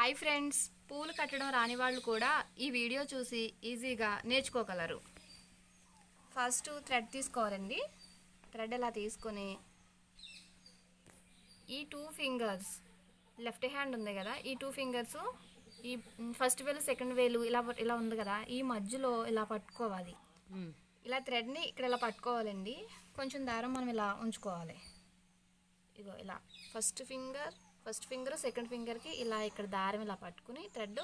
Hi friends. పూలు కట్టడం రాని వాళ్ళు కూడా ఈ వీడియో చూసి ఈజీగా నేర్చుకోగలరు. ఫస్ట్ థ్రెడ్ తీసుకోవాలండి. థ్రెడ్ ఇలా తీసుకొని ఈ టూ ఫింగర్స్ లెఫ్ట్ హ్యాండ్ ఉంది కదా ఈ టూ ఫింగర్స్ ఈ ఫస్ట్ వేలు సెకండ్ వేలు ఇలా ఇలా ఉంది కదా ఈ మధ్యలో ఇలా పట్టుకోవాలి. ఇలా థ్రెడ్ని ఇక్కడ ఇలా పట్టుకోవాలండి. కొంచెం దారం మనం ఇలా ఉంచుకోవాలి. ఇగో ఇలా. First finger first finger second ఫింగర్కి ఇలా ఇక్కడ దారం ఇలా పట్టుకుని థ్రెడ్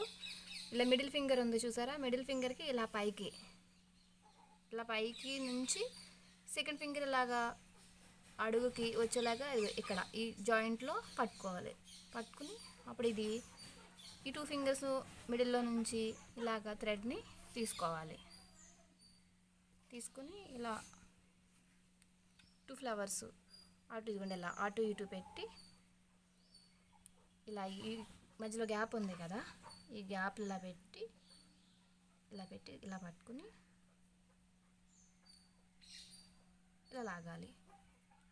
ఇలా మిడిల్ ఫింగర్ ఉంది చూసారా? మిడిల్ ఫింగర్కి ఇలా పైకి ఇలా పైకి నుంచి సెకండ్ ఫింగర్ ఇలాగా అడుగుకి వచ్చేలాగా ఇక్కడ ఈ జాయింట్లో పట్టుకోవాలి. పట్టుకుని అప్పుడు ఇది ఈ టూ ఫింగర్స్ మిడిల్లో నుంచి ఇలాగా థ్రెడ్ని తీసుకోవాలి. తీసుకుని ఇలా టూ ఫ్లవర్స్ అటు ఇదిగోండి ఇలా అటు ఇటు పెట్టి ఇలా ఈ మధ్యలో గ్యాప్ ఉంది కదా ఈ గ్యాప్ ఇలా పెట్టి ఇలా పెట్టి ఇలా పట్టుకుని ఇలా లాగాలి.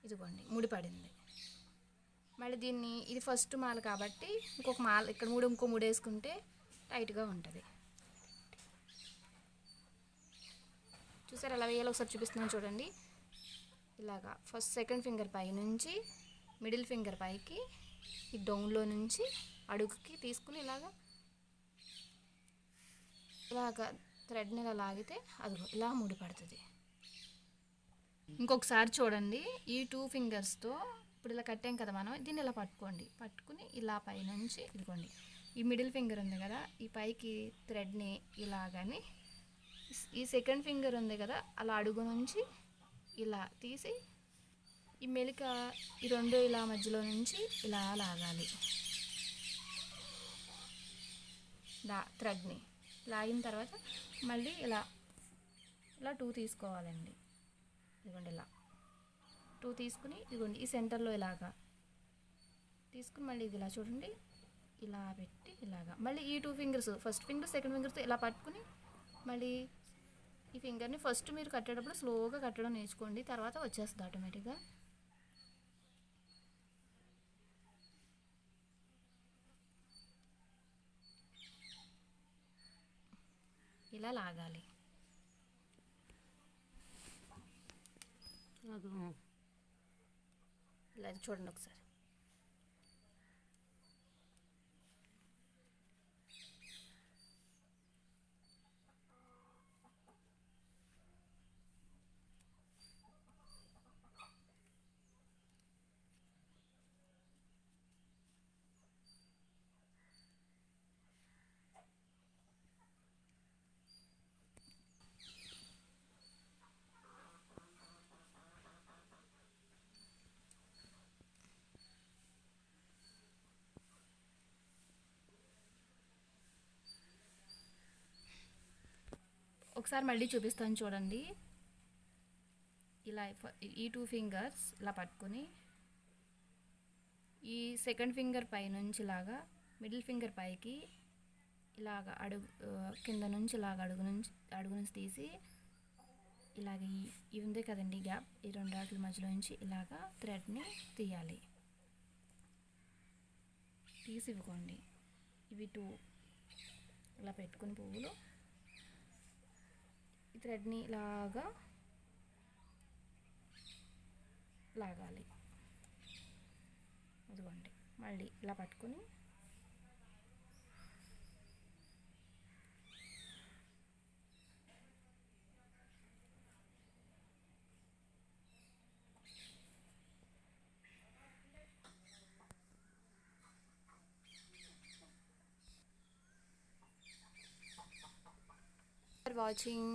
ఇదిగోండి ముడిపడింది. మళ్ళీ దీన్ని ఇది ఫస్ట్ మాల కాబట్టి ఇంకొక మాల ఇక్కడ మూడు ఇంకో మూడు వేసుకుంటే టైట్గా ఉంటుంది. చూసారు ఎలా వేయాలో ఒకసారి చూపిస్తున్నాను చూడండి. ఇలాగా ఫస్ట్ సెకండ్ ఫింగర్ పై నుంచి మిడిల్ ఫింగర్ పైకి ఈ డౌన్లో నుంచి అడుగుకి తీసుకుని ఇలాగా ఇలాగా థ్రెడ్ని ఇలా లాగితే అది ఇలా ముడిపడుతుంది ఇంకొకసారి చూడండి ఈ టూ ఫింగర్స్తో ఇప్పుడు ఇలా కట్టాం కదా మనం దీన్ని ఇలా పట్టుకోండి. పట్టుకుని ఇలా పైనుంచి ఇదిగోండి. ఈ మిడిల్ ఫింగర్ ఉంది కదా ఈ పైకి థ్రెడ్ని ఇలాగని ఈ సెకండ్ ఫింగర్ ఉంది కదా అలా అడుగు నుంచి ఇలా తీసి ఈ మెలిక ఈ రెండు ఇలా మధ్యలో నుంచి ఇలా లాగాలి. లా థ్రెడ్ని లాగిన తర్వాత మళ్ళీ ఇలా ఇలా టూ తీసుకోవాలండి. ఇదిగోండి ఇలా. టూ తీసుకుని ఇదిగోండి ఈ సెంటర్లో ఇలాగా. తీసుకుని మళ్ళీ ఇది ఇలా చూడండి. ఇలా పెట్టి ఇలాగా. మళ్ళీ ఈ two fingers first finger second ఫింగర్తో ఇలా పట్టుకుని మళ్ళీ ఈ ఫింగర్ని ఫస్ట్ మీరు కట్టేటప్పుడు స్లోగా కట్టడం నేర్చుకోండి. తర్వాత వచ్చేస్తుంది ఆటోమేటిక్గా. ఇలా లాగాలి. ఇలా చూడండి ఒకసారి. ఒకసారి మళ్ళీ చూపిస్తాను చూడండి. ఇలా ఈ టూ ఫింగర్స్ ఇలా పట్టుకొని ఈ సెకండ్ ఫింగర్ పై నుంచి ఇలాగా మిడిల్ ఫింగర్ పైకి ఇలాగ అడుగు కింద నుంచి ఇలాగ అడుగు నుంచి అడుగు నుంచి తీసి ఇలాగ ఈ ఇవి ఉంది కదండి గ్యాప్ ఈ రెండు వాటి మధ్యలో నుంచి ఇలాగా థ్రెడ్ని తీయాలి. తీసి ఇవ్వకోండి ఇవి టూ ఇలా పెట్టుకుని పువ్వులు ఈ థ్రెడ్ని ఇలాగా లాగాలి. ఇదిగోండి మళ్ళీ ఇలా పట్టుకుని watching